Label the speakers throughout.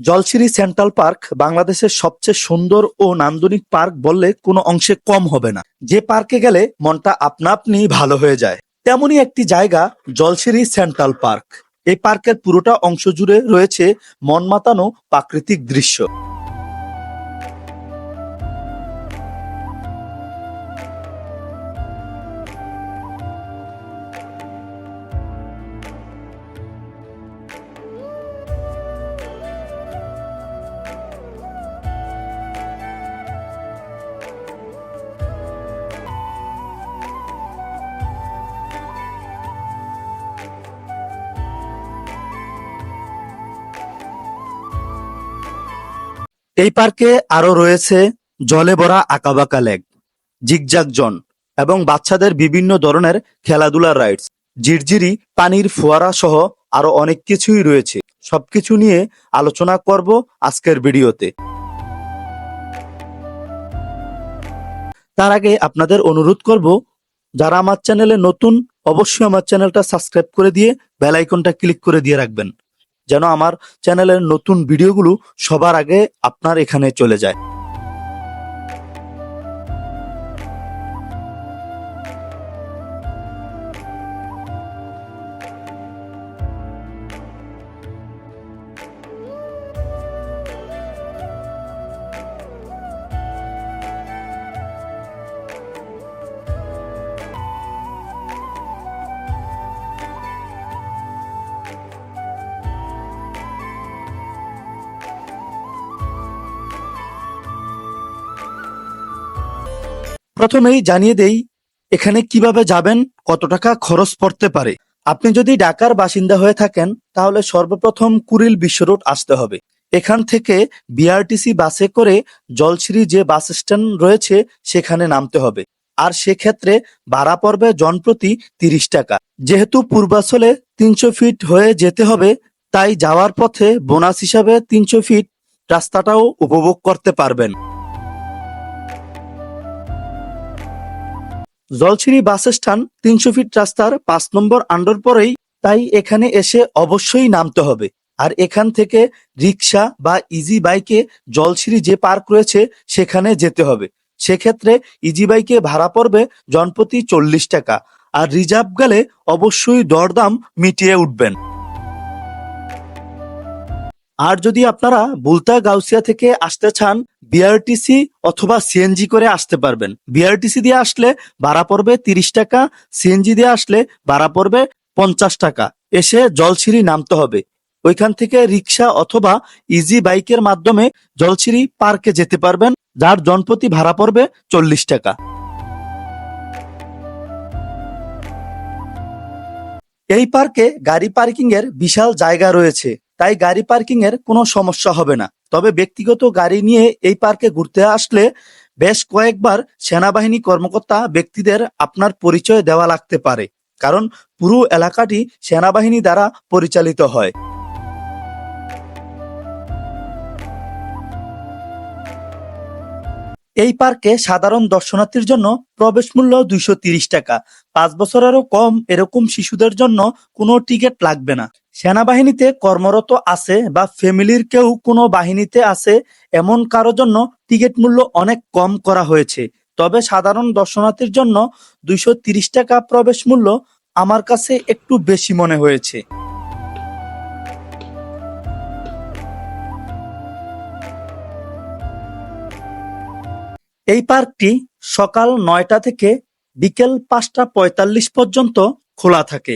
Speaker 1: Jolshiri central park বাংলাদেশের সবচেয়ে সুন্দর ও নান্দনিক পার্ক বললে কোনো অংশে কম হবে না। যে পার্কে গেলে মনটা আপনা আপনি ভালো হয়ে যায়। তেমনই একটি জায়গা জলশিরি সেন্ট্রাল পার্ক। এই পার্কের পুরোটা অংশ জুড়ে রয়েছে মন মাতানো প্রাকৃতিক দৃশ্য। এই পার্কে আরও রয়েছে জলে ভরা আঁকাবাঁকা লেক, জিগজাগ জন এবং বাচ্চাদের বিভিন্ন ধরনের খেলাধুলার রাইডস ঝিরঝিরি পানির ফোয়ারা সহ আরও অনেক কিছুই রয়েছে। সবকিছু নিয়ে আলোচনা করব আজকের ভিডিওতে। তার আগে আপনাদের অনুরোধ করব, যারা আমার চ্যানেলে নতুন, অবশ্যই আমার চ্যানেলটা সাবস্ক্রাইব করে দিয়ে বেল আইকনটা ক্লিক করে দিয়ে রাখবেন। যেন আমার চ্যানেলের নতুন ভিডিওগুলো সবার আগে আপনার এখানে চলে যায়। প্রথমেই জানিয়ে দেই, এখানে কীভাবে যাবেন, কত টাকা খরচ পড়তে পারে। আপনি যদি ঢাকার বাসিন্দা হয়ে থাকেন, তাহলে সর্বপ্রথম কুড়িল বিশ্ব রোড আসতে হবে। এখান থেকে বিআরটিসি বাসে করে জলছিরি যে বাস স্ট্যান্ড রয়েছে, সেখানে নামতে হবে। আর সেক্ষেত্রে ভাড়া পড়বে জনপ্রতি তিরিশ টাকা। যেহেতু পূর্বাচলে তিনশো ফিট হয়ে যেতে হবে, তাই যাওয়ার পথে বোনাস হিসাবে তিনশো ফিট রাস্তাটাও উপভোগ করতে পারবেন। জলছিরি বাস স্ট্যান্ড তিনশো ফিট রাস্তার পাঁচ নম্বর আন্ডার পরেই তাই এখানে এসে অবশ্যই নামতে হবে। আর এখান থেকে রিক্সা বা ইজি বাইকে জলছিরি যে পার্ক রয়েছে সেখানে যেতে হবে। সেক্ষেত্রে ইজি বাইকে ভাড়া পড়বে জনপ্রতি চল্লিশ টাকা। আর রিজার্ভ গেলে অবশ্যই দরদাম মিটিয়ে উঠবেন। আর যদি আপনারা বুলতা গাউসিয়া থেকে আসতে চান বিআরটিসি অথবা সিএনজি করে আসতে পারবেন। বিআরটিসি দিয়ে আসলে ভাড়া পড়বে তিরিশ টাকা সিএনজি দিয়ে আসলে ভাড়া পড়বে পঞ্চাশ টাকা। এসে জলছিরি নামতে হবে। ওইখান থেকে রিক্সা অথবা ইজি বাইকের মাধ্যমে জলছিরি পার্কে যেতে পারবেন, যার জনপ্রতি ভাড়া পড়বে চল্লিশ টাকা। এই পার্কে গাড়ি পার্কিং এর বিশাল জায়গা রয়েছে। তাই গাড়ি পার্কিং এর কোনো সমস্যা হবে না। তবে ব্যক্তিগত গাড়ি নিয়ে এই পার্কে ঘুরতে আসলে বেশ কয়েকবার সেনাবাহিনী কর্মকর্তা ব্যক্তিদের আপনার পরিচয় দেওয়া লাগতে পারে, কারণ পুরো এলাকাটি সেনাবাহিনী দ্বারা পরিচালিত হয়। এই পার্কে সাধারণ দর্শনার্থীর জন্য প্রবেশ মূল্য দুইশো টাকা। পাঁচ বছরেরও কম এরকম শিশুদের জন্য কোনো টিকিট লাগবে না। সেনাবাহিনীতে কর্মরত আছে বা ফ্যামিলির কেউ কোনো বাহিনীতে আছে, এমন কারও জন্য টিকিট মূল্য অনেক কম করা হয়েছে। তবে সাধারণ দর্শনার্থীর জন্য দুইশো টাকা প্রবেশ মূল্য আমার কাছে একটু বেশি মনে হয়েছে। এই পার্কটি সকাল নয়টা থেকে বিকেল পাঁচটা পঁয়তাল্লিশ পর্যন্ত খোলা থাকে।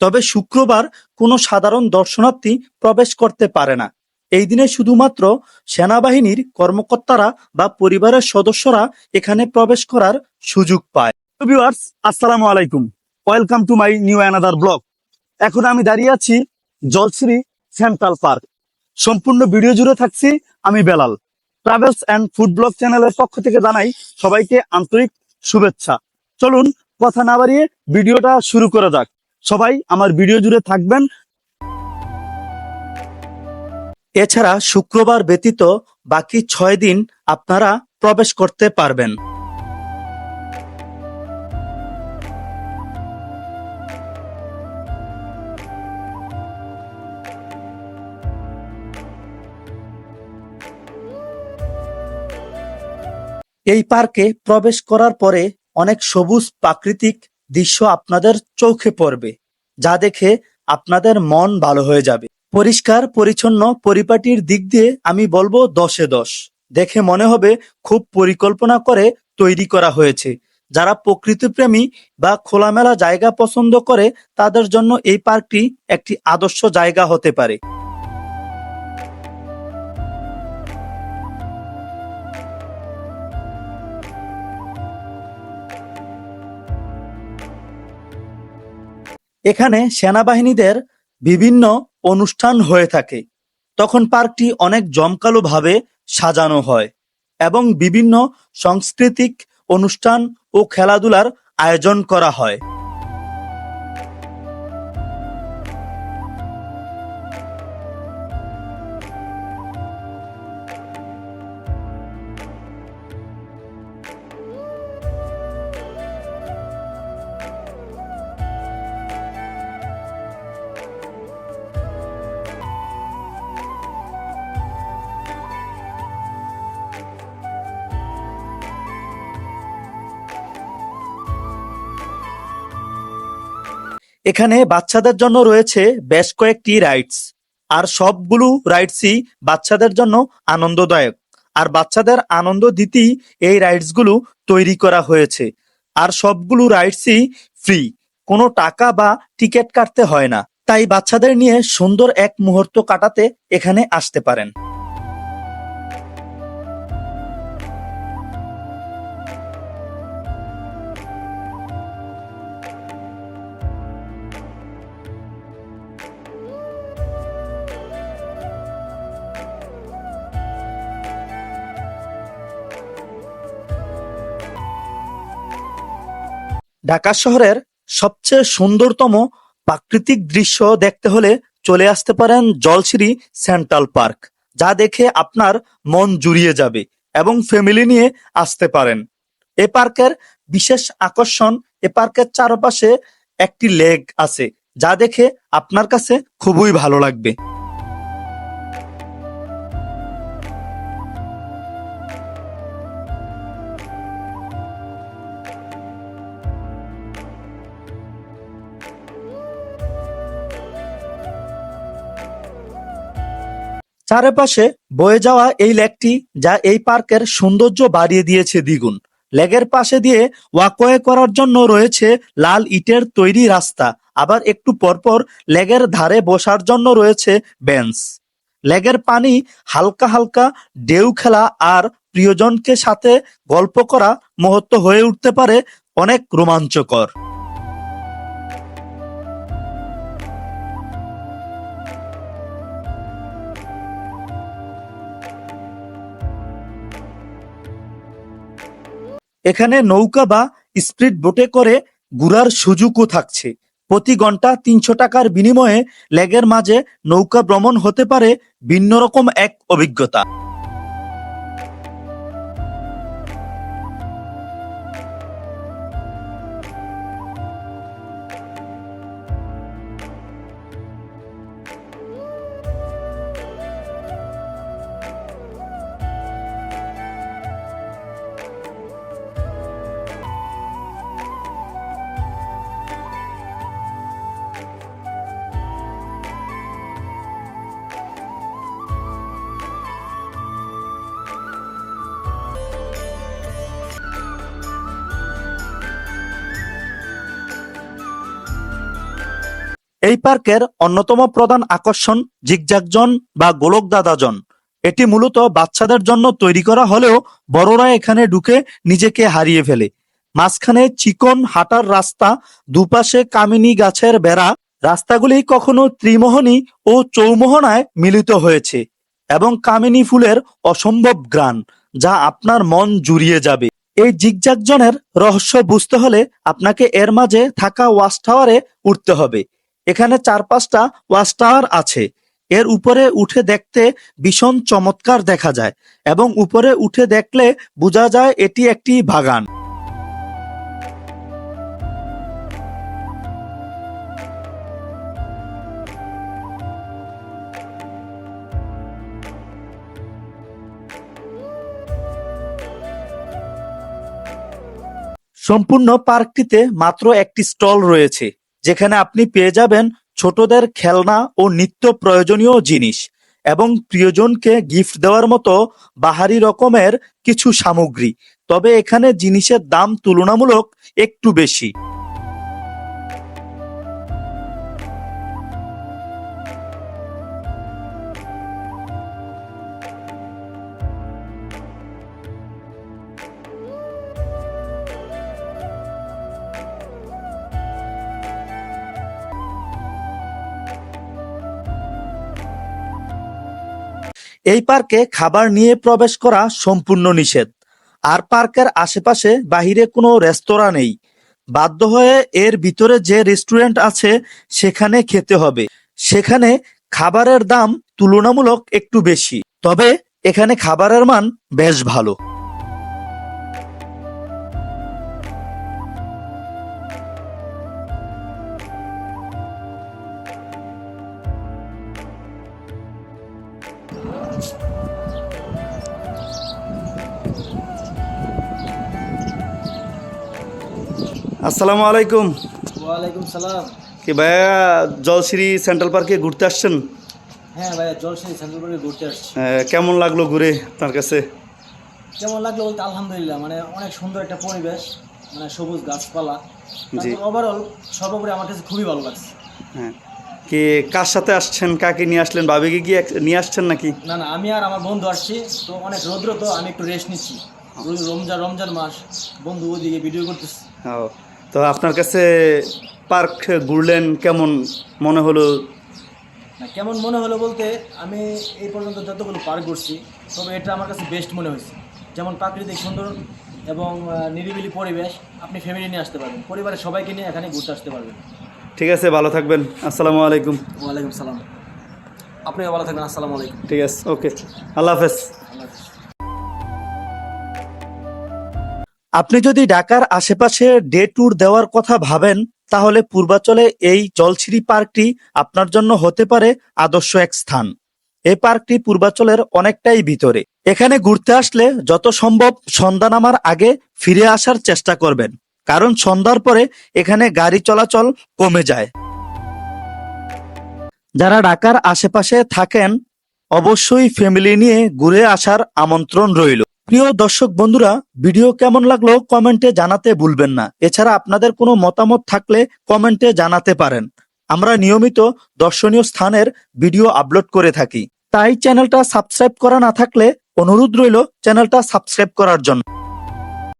Speaker 1: তবে শুক্রবার কোনো সাধারণ দর্শনার্থী প্রবেশ করতে পারে না। এই দিনে শুধুমাত্র সেনাবাহিনীর কর্মকর্তারা বা পরিবারের সদস্যরা এখানে প্রবেশ করার সুযোগ পায়। ভিউয়ার্স আসসালামু আলাইকুম। Welcome to my new another blog এখন আমি দাঁড়িয়ে আছি জলশ্রী সেন্ট্রাল পার্ক সম্পূর্ণ ভিডিও জুড়ে থাকছি আমি Belal. Travels and food blog চ্যানেলের পক্ষ থেকে জানাই সবাইকে আন্তরিক শুভেচ্ছা। চলুন, কথা না বাড়িয়ে ভিডিওটা শুরু করা যাক। সবাই আমার ভিডিও জুড়ে থাকবেন। এছাড়া শুক্রবার ব্যতীত বাকি ছয় দিন আপনারা প্রবেশ করতে পারবেন। এই পার্কে প্রবেশ করার পরে অনেক সবুজ প্রাকৃতিক দৃশ্য আপনাদের চোখে পড়বে, যা দেখে আপনাদের মন ভালো হয়ে যাবে। পরিষ্কার, পরিচ্ছন্ন পরিপাটির দিক দিয়ে আমি বলব দশে দশ। দেখে মনে হবে খুব পরিকল্পনা করে তৈরি করা হয়েছে। যারা প্রকৃতিপ্রেমী বা খোলামেলা জায়গা পছন্দ করে, তাদের জন্য এই পার্কটি একটি আদর্শ জায়গা হতে পারে। এখানে সেনাবাহিনীদের বিভিন্ন অনুষ্ঠান হয়ে থাকে। তখন পার্কটি অনেক জমকালো ভাবে সাজানো হয় এবং বিভিন্ন সাংস্কৃতিক অনুষ্ঠান ও খেলাধুলার আয়োজন করা হয়। এখানে বাচ্চাদের জন্য রয়েছে বেশ কয়েকটি রাইডস আর সবগুলো রাইডসই বাচ্চাদের জন্য আনন্দদায়ক। আর বাচ্চাদের আনন্দ দিতেই এই রাইডসগুলো তৈরি করা হয়েছে। আর সবগুলো রাইডসই ফ্রি কোনো টাকা বা টিকিট কাটতে হয় না। তাই বাচ্চাদের নিয়ে সুন্দর এক মুহূর্ত কাটাতে এখানে আসতে পারেন। ঢাকা শহরের সবচেয়ে সুন্দরতম প্রাকৃতিক দৃশ্য দেখতে হলে চলে আসতে পারেন জলশিরি সেন্ট্রাল পার্ক, যা দেখে আপনার মন জুড়িয়ে যাবে এবং ফ্যামিলি নিয়ে আসতে পারেন। এ পার্কের বিশেষ আকর্ষণ, এ পার্কের চারপাশে একটি লেক আছে, যা দেখে আপনার কাছে খুবই ভালো লাগবে। চারপাশে বয়ে যাওয়া এই লেকটি যা এই পার্কের সৌন্দর্য বাড়িয়ে দিয়েছে দ্বিগুণ। লেগের পাশে দিয়ে ওয়াকওয়ে করার জন্য রয়েছে লাল ইটের তৈরি রাস্তা। আবার একটু পরপর লেগের ধারে বসার জন্য রয়েছে বেঞ্চ। লেগের পানি হালকা হালকা ঢেউ খেলা আর প্রিয়জনকে সাথে গল্প করা মুহূর্ত হয়ে উঠতে পারে অনেক রোমাঞ্চকর। এখানে নৌকা বা স্প্রিড বোটে করে ঘুরার সুযোগও থাকছে। প্রতি ঘণ্টা তিনশো টাকার বিনিময়ে লেগের মাঝে নৌকা ভ্রমণ হতে পারে ভিন্ন রকম এক অভিজ্ঞতা। এই পার্কের অন্যতম প্রধান আকর্ষণ জিগজাগজন বা গোলক দাদাজন এটি মূলত বাচ্চাদের জন্য তৈরি করা হলেও বড়রা এখানে ঢুকে নিজেকে হারিয়ে ফেলে। মাঝখানে চিকন হাঁটার রাস্তা, দুপাশে কামিনী গাছের বেড়া, রাস্তাগুলি কখনো ত্রিমোহনী ও চৌমোহনায় মিলিত হয়েছে এবং কামিনী ফুলের অসম্ভব গ্রান, যা আপনার মন জুড়িয়ে যাবে। এই জিগজাগজনের রহস্য বুঝতে হলে আপনাকে এর মাঝে থাকা ওয়াচ টাওয়ারে উঠতে হবে। এখানে চার পাঁচটা ওয়াচ টাওয়ার আছে। এর উপরে উঠে দেখতে ভীষণ চমৎকার দেখা যায় এবং উপরে উঠে দেখলে বোঝা যায় এটি একটি বাগান। সম্পূর্ণ পার্কটিতে মাত্র একটি স্টল রয়েছে। যেখানে আপনি পেয়ে যাবেন ছোটদের খেলনা ও নিত্য প্রয়োজনীয় জিনিস এবং প্রিয়জনকে গিফট দেওয়ার মতো বাহারি রকমের কিছু সামগ্রী। তবে এখানে জিনিসের দাম তুলনামূলক একটু বেশি। এই পার্কে খাবার নিয়ে প্রবেশ করা সম্পূর্ণ নিষেধ। আর পার্কের আশেপাশে বাহিরে কোনো রেস্তোরাঁ নেই। বাধ্য হয়ে এর ভিতরে যে রেস্টুরেন্ট আছে, সেখানে খেতে হবে। সেখানে খাবারের দাম তুলনামূলক একটু বেশি। তবে এখানে খাবারের মান বেশ ভালো। আসসালামু আলাইকুম।
Speaker 2: ওয়ালাইকুম সালাম।
Speaker 1: কি ভাইয়া জলশ্রী সেন্ট্রাল পার্কে ঘুরতে আসছেন?
Speaker 2: হ্যাঁ ভাইয়া জলসাই সেন্ট্রাল পার্কে ঘুরতে আসছি।
Speaker 1: কেমন লাগল ঘুরে আপনার কাছে?
Speaker 2: কেমন লাগল বলতে আলহামদুলিল্লাহ মানে অনেক সুন্দর একটা পরিবেশ মানে সবুজ গাছপালা।
Speaker 1: জি।
Speaker 2: ওভারঅল সর্বোপরি আমার কাছে খুবই ভালো লাগছে।
Speaker 1: হ্যাঁ। কি কার সাথে আসছেন কাকে নিয়ে আসলেন ভাবিকে কি নিয়ে আসছেন নাকি?
Speaker 2: না না আমি আর আমার বন্ধু আসছি তো অনেক রৌদ্র তো আমি একটু রেস্ট নিচ্ছি। রোজ- রমজান রমজান মাস বন্ধু ওদিকে ভিডিও করতেছি।
Speaker 1: ও তো আপনার কাছে পার্ক ঘুরলেন কেমন মনে হলো?
Speaker 2: কেমন মনে হলো বলতে আমি এই পর্যন্ত যতগুলো পার্ক ঘুরছি তবে এটা আমার কাছে বেস্ট মনে হয়েছে। যেমন প্রাকৃতিক সুন্দর এবং নিরিবিলি পরিবেশ আপনি ফ্যামিলি নিয়ে আসতে পারবেন। পরিবারের সবাইকে নিয়ে এখানে ঘুরতে আসতে পারবেন।
Speaker 1: ঠিক আছে ভালো থাকবেন। আসসালামু আলাইকুম।
Speaker 2: ওয়ালাইকুম সালাম। আপনিও ভালো থাকবেন। আসসালামু আলাইকুম।
Speaker 1: ঠিক আছে ওকে। আল্লাহ হাফেজ।
Speaker 2: আল্লাহ হাফিজ।
Speaker 1: আপনি যদি ঢাকার আশেপাশে ডে ট্যুর দেওয়ার কথা ভাবেন, তাহলে পূর্বাচলে এই জলছিরি পার্কটি আপনার জন্য হতে পারে আদর্শ এক স্থান। এই পার্কটি পূর্বাচলের অনেকটাই ভিতরে। এখানে ঘুরতে আসলে যত সম্ভব সন্ধ্যা নামার আগে ফিরে আসার চেষ্টা করবেন, কারণ সন্ধ্যার পরে এখানে গাড়ি চলাচল কমে যায়। যারা ঢাকার আশেপাশে থাকেন, অবশ্যই ফ্যামিলি নিয়ে ঘুরে আসার আমন্ত্রণ রইল। প্রিয় দর্শক বন্ধুরা, ভিডিও কেমন লাগল কমেন্টে জানাতে ভুলবেন না। এছাড়া আপনাদের কোনো মতামত থাকলে কমেন্টে জানাতে পারেন। আমরা নিয়মিত দর্শনীয় স্থানের ভিডিও আপলোড করে থাকি। তাই চ্যানেলটা সাবস্ক্রাইব করা না থাকলে অনুরোধ রইল চ্যানেলটা সাবস্ক্রাইব করার জন্য।